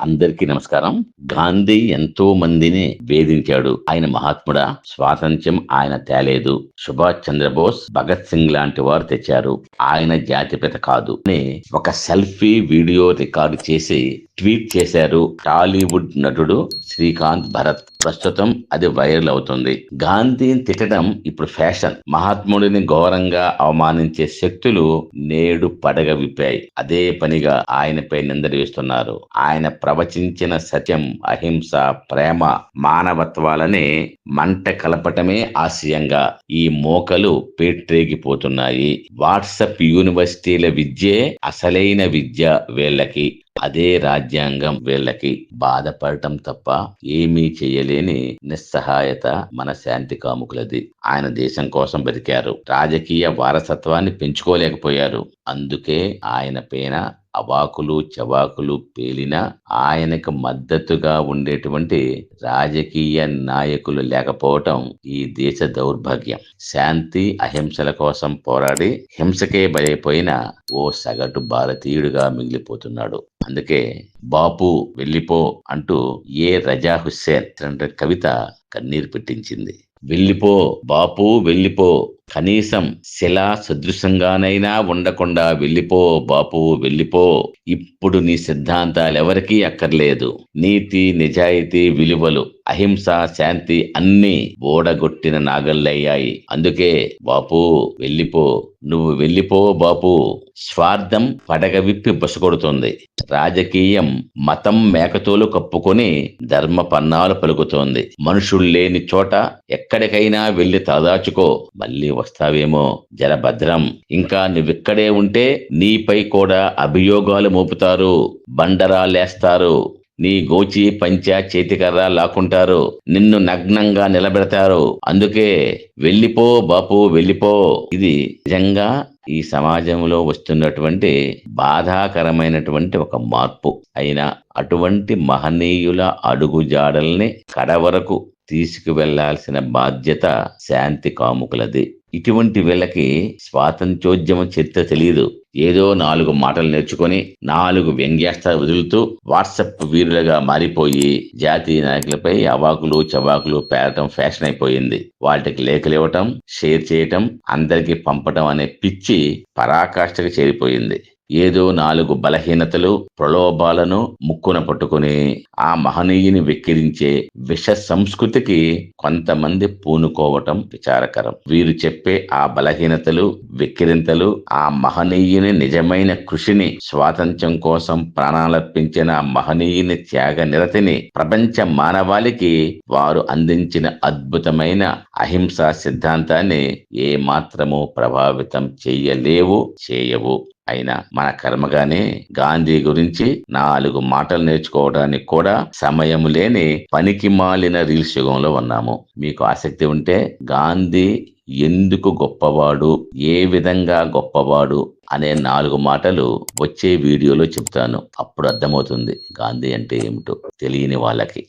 అందరికీ నమస్కారం. గాంధీ ఎంతో మందిని వేధించాడు. ఆయన మహాత్ముడా. స్వాతంత్ర్యం ఆయన తేలేదు. సుభాష్ చంద్రబోస్ భగత్ సింగ్ లాంటి వారు తెచ్చారు. ఆయన జాతిపిత కాదు. అని ఒక సెల్ఫీ వీడియో రికార్డు చేసి ట్వీట్ చేశారు టాలీవుడ్ నటుడు శ్రీకాంత్ భరత్. ప్రస్తుతం అది వైరల్ అవుతుంది. గాంధీని తిట్టడం ఇప్పుడు ఫ్యాషన్. మహాత్ముడిని ఘోరంగా అవమానించే శక్తులు నేడు పడగ విప్పాయి. అదే పనిగా ఆయనపై నిందలు వేస్తున్నారు. ఆయన ప్రవచించిన సత్యం అహింస ప్రేమ మానవత్వాలనే మంట కలపటమే ఆశయంగా ఈ మోకలు పేట్రేగిపోతున్నాయి. వాట్సప్ యూనివర్సిటీల విద్యే అసలైన విద్య వీళ్ళకి. అదే రాజ్యాంగం వీళ్ళకి బాధపడటం తప్ప ఏమీ చేయలేని నిస్సహాయత మన శాంతి కాముకులది. ఆయన దేశం కోసం బతికారు. రాజకీయ వారసత్వాన్ని పెంచుకోలేకపోయారు. అందుకే ఆయన పైన అవాకులు చవాకులు పేలిన ఆయనకు మద్దతుగా ఉండేటువంటి రాజకీయ నాయకులు లేకపోవటం ఈ దేశ దౌర్భాగ్యం. శాంతి అహింసల కోసం పోరాడి హింసకే బలైపోయిన ఓ సగటు భారతీయుడిగా మిగిలిపోతున్నాడు. అందుకే బాపు వెళ్ళిపో అంటూ ఏ రజా హుస్సేన్ కవిత కన్నీరు పెట్టించింది. వెళ్ళిపో బాపు వెళ్ళిపో కనీసం శిలా సదృశంగానైనా ఉండకుండా వెళ్ళిపో బాపు వెళ్ళిపో. ఇప్పుడు నీ సిద్ధాంతాలు ఎవరికీ అక్కర్లేదు. నీతి నిజాయితీ విలువలు అహింస శాంతి అన్ని ఓడగొట్టిన నాగళ్ళయ్యాయి. అందుకే బాపు వెళ్ళిపో. నువ్వు వెళ్ళిపో బాపు. స్వార్థం పడగ విప్పి బసకొడుతుంది. రాజకీయం మతం మేకతోలు కప్పుకొని ధర్మ పన్నాలు పలుకుతోంది. మనుషులు లేని చోట ఎక్కడికైనా వెళ్ళి తదాచుకో మళ్ళీ వస్తావేమో జరభద్రం ఇంకా నువ్విక్కడే ఉంటే నీపై కూడా అభియోగాలు మోపుతారు బండరాలేస్తారు. నీ గోచి పంచ చేతికర్ర లాక్కుంటారు నిన్ను నగ్నంగా నిలబెడతారు. అందుకే వెళ్ళిపో బాపు వెళ్ళిపో. ఇది నిజంగా ఈ సమాజంలో వస్తున్నటువంటి బాధాకరమైనటువంటి ఒక మార్పు. అయినా అటువంటి మహనీయుల అడుగుజాడల్ని కడవరకు తీసుకువెళ్ళాల్సిన బాధ్యత శాంతి కాముకులది. ఇటువంటి వీళ్ళకి స్వాతంత్ర్యోద్యమ చరిత్ర తెలియదు ఏదో నాలుగు మాటలు నేర్చుకొని నాలుగు వ్యంగ్యాస్త్రాలు వదులుతూ వాట్సప్ వీరులుగా మారిపోయి జాతీయ నాయకులపై అవాకులు చవాకులు పేరటం ఫ్యాషన్ అయిపోయింది. వాటికి లేఖలు ఇవ్వటం షేర్ చేయటం అందరికీ పంపటం అనే పిచ్చి పరాకాష్ఠకు చేరిపోయింది. ఏదో నాలుగు బలహీనతలు ప్రలోభాలను ముక్కున పట్టుకుని ఆ మహనీయుని వెక్కిరించే విష సంస్కృతికి కొంతమంది పూనుకోవటం విచారకరం. వీరు చెప్పే ఆ బలహీనతలు వెక్కిరింతలు ఆ మహనీయుని నిజమైన కృషిని స్వాతంత్ర్యం కోసం ప్రాణాలర్పించిన మహనీయుని త్యాగ నిరతిని ప్రపంచ మానవాళికి వారు అందించిన అద్భుతమైన అహింసా సిద్ధాంతాన్ని ఏమాత్రము ప్రభావితం చేయలేవు చేయవు. అయినా మన కర్మగానే గాంధీ గురించి నాలుగు మాటలు నేర్చుకోవడానికి కూడా సమయం లేని పనికి మాలిన రీల్స్ యుగంలో ఉన్నాము. మీకు ఆసక్తి ఉంటే గాంధీ ఎందుకు గొప్పవాడు ఏ విధంగా గొప్పవాడు అనే నాలుగు మాటలు వచ్చే వీడియోలో చెప్తాను. అప్పుడు అర్థమవుతుంది గాంధీ అంటే ఏమిటో తెలియని వాళ్ళకి.